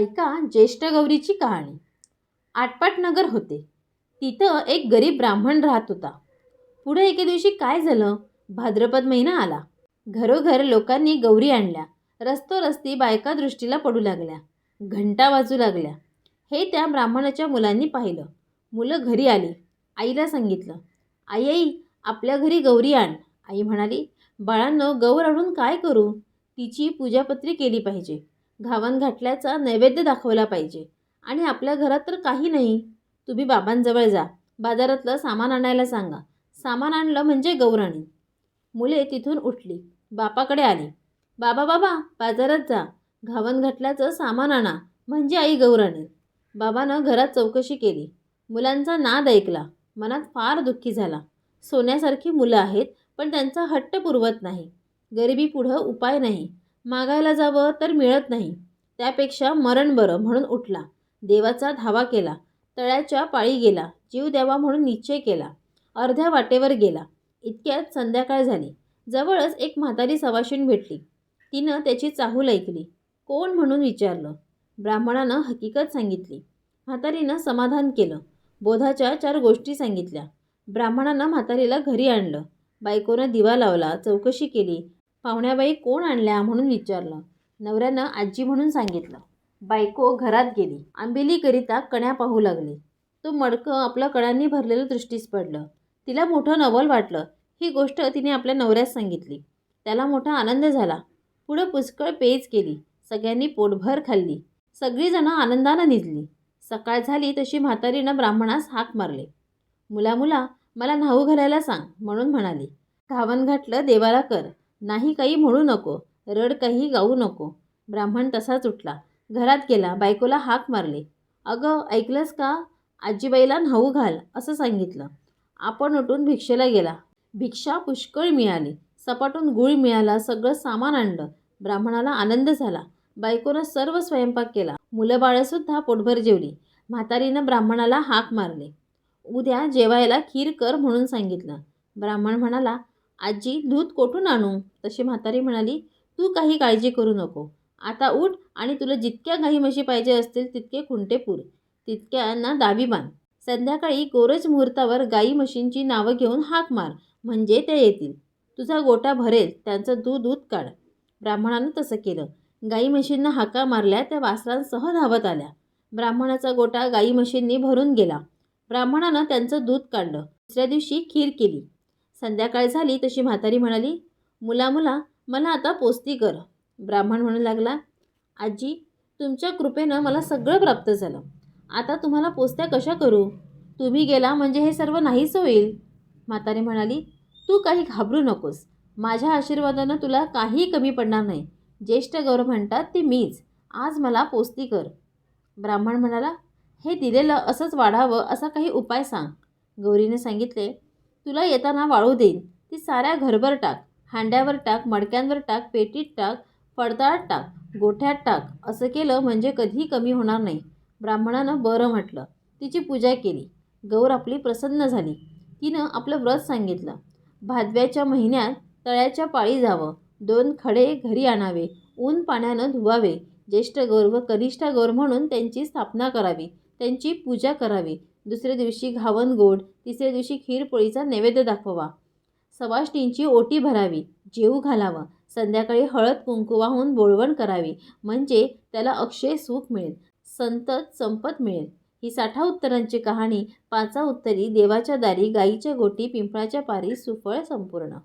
ऐका ज्येष्ठ गौरीची कहाणी. आटपाट नगर होते. तिथं एक गरीब ब्राह्मण राहत होता. पुढे एके दिवशी काय झालं? भाद्रपद महिना आला. घरोघर लोकांनी गौरी आणल्या. रस्तोरस्ती बायका दृष्टीला पडू लागल्या. घंटा वाजू लागल्या. हे त्या ब्राह्मणाच्या मुलांनी पाहिलं. मुलं घरी आली. आईला सांगितलं आई आई आपल्या घरी गौरी आण. आई म्हणाली बाळांनो गौर आणून काय करू? तिची पूजापत्री केली पाहिजे. घावन घातल्याचा नैवेद्य दाखवला पाहिजे. आणि आपल्या घरात तर काही नाही. तुम्ही बाबांजवळ जा. बाजारातलं सामान आणायला सांगा. सामान आणलं म्हणजे गौराणी. मुले तिथून उठली. बापाकडे आली. बाबा बाबा बाजारात जा. घावन घातल्याचं सामान आणा. म्हणजे आई गौराणी. बाबानं घरात चौकशी केली. मुलांचा नाद ऐकला. मनात फार दुःखी झाला. सोन्यासारखी मुलं आहेत पण त्यांचा हट्ट पुरवत नाही. गरिबी पुढं उपाय नाही. मागायला जावं तर मिळत नाही. त्यापेक्षा मरण बरं म्हणून उठला. देवाचा धावा केला. तळ्याच्या पाळी गेला. जीव द्यावा म्हणून निश्चय केला. अर्ध्या वाटेवर गेला. इतक्यात संध्याकाळ झाली. जवळच एक म्हातारी सवाशीण भेटली. तिनं त्याची चाहूल ऐकली. कोण म्हणून विचारलं? ब्राह्मणानं हकीकत सांगितली. म्हातारीनं समाधान केलं. बोधाच्या चार गोष्टी सांगितल्या. ब्राह्मणानं म्हातारीला घरी आणलं. बायकोनं दिवा लावला. चौकशी केली. पाहुण्याबाई कोण आणल्या म्हणून विचारलं. नवऱ्यानं आजी म्हणून सांगितलं. बायको घरात गेली. आंबेलीकरिता कण्या पाहू लागली. तो मडकं आपलं कणांनी भरलेलं दृष्टीस पडलं. तिला मोठं नवल वाटलं. ही गोष्ट तिने आपल्या नवऱ्यास सांगितली. त्याला मोठा आनंद झाला. पुढं पुष्कळ पेज केली. सगळ्यांनी पोटभर खाल्ली. सगळीजणं आनंदानं निजली. सकाळ झाली तशी म्हातारीनं ब्राह्मणास हाक मारले. मुला मुला मला न्हाऊ घालायला सांग म्हणून म्हणाली. घावन घातलं देवाला कर. नाही काही म्हणू नको रड काही गाऊ नको. ब्राह्मण तसाच उठला. घरात गेला बायकोला हाक मारले. अगं ऐकलंस का? आजीबाईला न्हाऊ घाल असं सांगितलं. आपण उठून भिक्षेला गेला. भिक्षा पुष्कळ मिळाली. सपाटून गुळ मिळाला सगळं सामान आणलं. ब्राह्मणाला आनंद झाला. बायकोनं सर्व स्वयंपाक केला. मुलं बाळंसुद्धा पोटभर जेवली. म्हातारीनं ब्राह्मणाला हाक मारले. उद्या जेवायला खीर कर म्हणून सांगितलं. ब्राह्मण म्हणाला आजी दूध कोठून आणू? तशी म्हातारी म्हणाली तू काही काळजी करू नको. आता उठ आणि तुला जितक्या गाई म्हशी पाहिजे असतील तितके खुंटे पुर. तितक्यांना दावी बांध. संध्याकाळी गोरज मुहूर्तावर गाई म्हशींची नावं घेऊन हाक मार. म्हणजे ते येतील. तुझा गोटा भरेल. त्यांचं दूध दूध काढ. ब्राह्मणानं तसं केलं. गाई म्हशींना हाका मारल्या त्या वासरांसह धावत आल्या. ब्राह्मणाचा गोटा गाई म्हशींनी भरून गेला. ब्राह्मणानं त्यांचं दूध काढलं. दुसऱ्या दिवशी खीर केली. संध्याकाळ झाली तशी म्हातारी म्हणाली मुला मुला मला आता पोस्ती कर. ब्राह्मण म्हणू लागला आजी तुमच्या कृपेनं मला सगळं प्राप्त झालं. आता तुम्हाला पोस्त्या कशा करू? तुम्ही गेला म्हणजे हे सर्व नाहीच होईल. म्हातारी म्हणाली तू काही घाबरू नकोस. माझ्या आशीर्वादानं तुला काही कमी पडणार नाही. ज्येष्ठ गौरव म्हणतात ती मीच. आज मला पोस्ती कर. ब्राह्मण म्हणाला हे दिलेलं असंच वाढावं असा काही उपाय सांग. गौरीने सांगितले तुला येताना वाळू देईन. ती साऱ्या घरभर टाक. हांड्यावर टाक मडक्यांवर टाक पेटीत टाक पडताळात टाक गोठ्यात टाक. असं केलं म्हणजे कधीही कमी होणार नाही. ब्राह्मणानं बरं म्हटलं. तिची पूजा केली. गौर आपली प्रसन्न झाली. तिनं आपलं व्रत सांगितलं. भादव्याच्या महिन्यात तळ्याच्या पाळी जावं. दोन खडे घरी आणावे. ऊन पाण्यानं धुवावे. ज्येष्ठ गौर व कनिष्ठ गौर म्हणून त्यांची स्थापना करावी. त्यांची पूजा करावी. दुसऱ्या दिवशी घावन गोड तिसऱ्या दिवशी खीरपोळीचा नैवेद्य दाखवावा. सवाष्टींची ओटी भरावी जेऊ घालावं संध्याकाळी हळद कुंकू वाहून बोळवण करावी म्हणजे त्याला अक्षय सुख मिळेल संतत संपत मिळेल. ही साठा उत्तरांची कहाणी पाचा उत्तरी देवाच्या दारी गाईच्या गोटी पिंपळाच्या पारी सुफळ संपूर्ण.